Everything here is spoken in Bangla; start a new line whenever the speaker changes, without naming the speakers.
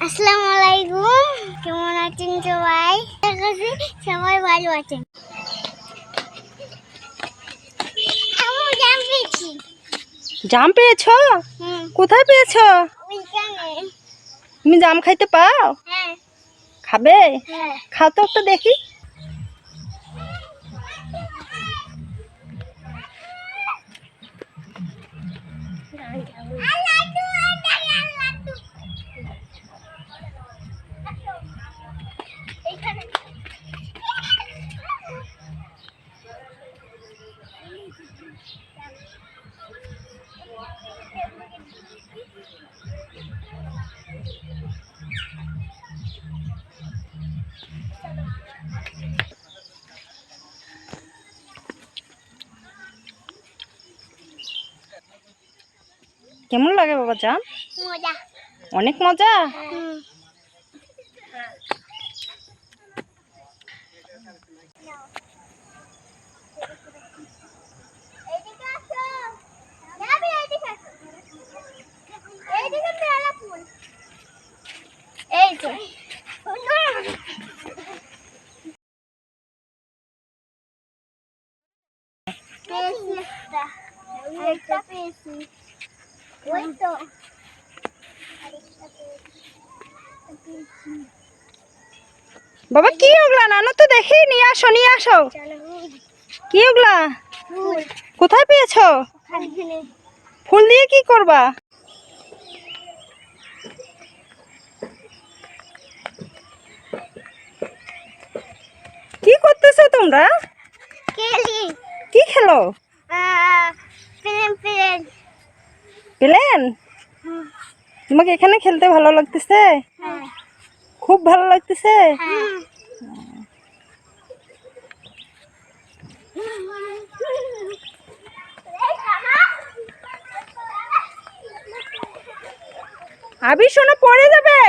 আসসালামু আলাইকুম কেমন আছেন সবাই? সবাই ভালো আছেন। জাম পেয়েছি।
জাম পেয়েছ? কোথায় পেয়েছ? তুমি জাম খাইতে পাও?
হ্যাঁ।
খাবে?
হ্যাঁ।
খাও তো একটা দেখি। কেমন লাগে বাবা
মজা।
অনেক মজা
হুম এদিকে আসো যাবি এদিকে আসো এইদিকে পেয়ালা ফুল এই তো পেয়েছি একটা পেয়েছি ওই তো
বাবা কি ওগুলা? নানো তো দেখি নিয়ে আসো নিয়ে আসো। কি ওগুলা?
ফুল।
কোথায় পেয়েছ? ফুল দিয়ে কি করবা? তোমরা?
কেলি
কি খেলো?
Plane plane.
প্লেন? তোমাকে এখানে খেলতে ভালো লাগতেছে?
হ্যাঁ।
খুব ভালো লাগতেছে?
হ্যাঁ।
আবি শোনো পড়ে যাবে?